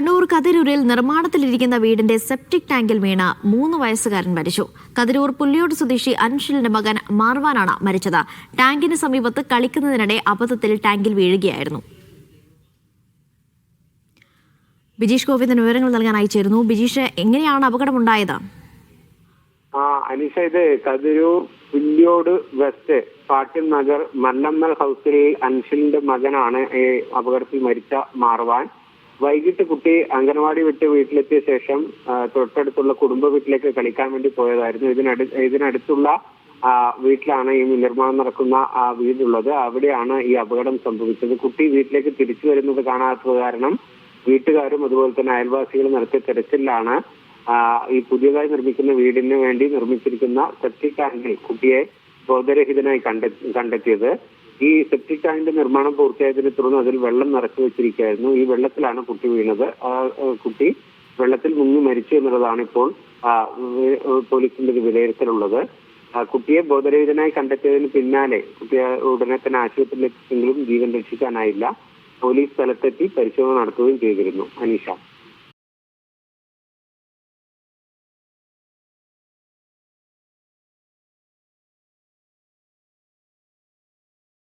കണ്ണൂർ കതിരൂരിൽ നിർമ്മാണത്തിലിരിക്കുന്ന വീടിന്റെ സെപ്റ്റിക് ടാങ്കിൽ വീണ മൂന്ന് വയസ്സുകാരൻ മരിച്ചു. കതിരൂർ പുല്ലിയോട് സ്വദേശി അൻഷിലിന്റെ മകൻ മാർവാനാണ് മരിച്ചത്. ടാങ്കിന് സമീപത്ത് കളിക്കുന്നതിനിടെ അബദ്ധത്തിൽ ടാങ്കിൽ വീഴുകയായിരുന്നു. ബിജീഷ് ഗോവിന്ദൻ വിവരങ്ങൾ നൽകാൻ അയച്ചിരുന്നു ബിജീഷ് എങ്ങനെയാണ് ഇത് കതിരൂർ പുല്യോട് വെസ്റ്റ് പാട്ടിൽ നഗർ മല്ലമ്മൽ ഹൗസിൽ അൻഷിലിന്റെ മകനാണ് ഈ അപകടത്തിൽ മരിച്ച മാർവാൻ. വൈകിട്ട് കുട്ടി അംഗനവാടി വിട്ട് വീട്ടിലെത്തിയ ശേഷം തൊട്ടടുത്തുള്ള കുടുംബ വീട്ടിലേക്ക് കളിക്കാൻ വേണ്ടി പോയതായിരുന്നു. ഇതിനടു ഇതിനടുത്തുള്ള വീട്ടിലാണ് ഈ നിർമ്മാണം നടക്കുന്ന ആ വീടുള്ളത്. അവിടെയാണ് ഈ അപകടം സംഭവിച്ചത്. കുട്ടി വീട്ടിലേക്ക് തിരിച്ചു വരുന്നത് കാണാത്തത് കാരണം വീട്ടുകാരും അതുപോലെ തന്നെ അയൽവാസികളും നടത്തിയ തെരച്ചിലാണ് ഈ പുതിയതായി നിർമ്മിക്കുന്ന വീടിന് വേണ്ടി നിർമ്മിച്ചിരിക്കുന്ന സെപ്റ്റിക് ടാങ്കിൽ കുട്ടിയെ ബോധരഹിതനായി കണ്ടെ കണ്ടെത്തിയത്. ഈ സെപ്റ്റിക് ടാങ്കിന്റെ നിർമ്മാണം പൂർത്തിയായതിനെ തുടർന്ന് അതിൽ വെള്ളം നിറച്ചു വെച്ചിരിക്കുകയായിരുന്നു. ഈ വെള്ളത്തിലാണ് കുട്ടി വീണത്. ആ, കുട്ടി വെള്ളത്തിൽ മുങ്ങി മരിച്ചു എന്നുള്ളതാണ് ഇപ്പോൾ പോലീസിന്റെ ഒരു വിലയിരുത്തലുള്ളത്. കുട്ടിയെ ബോധരഹിതനായി കണ്ടെത്തിയതിന് പിന്നാലെ കുട്ടിയെ ഉടനെ തന്നെ ആശുപത്രിയിൽ എത്തിച്ചെങ്കിലും ജീവൻ രക്ഷിക്കാനായില്ല. പോലീസ് സ്ഥലത്തെത്തി പരിശോധന നടത്തുകയും ചെയ്തിരുന്നു. അനീഷ.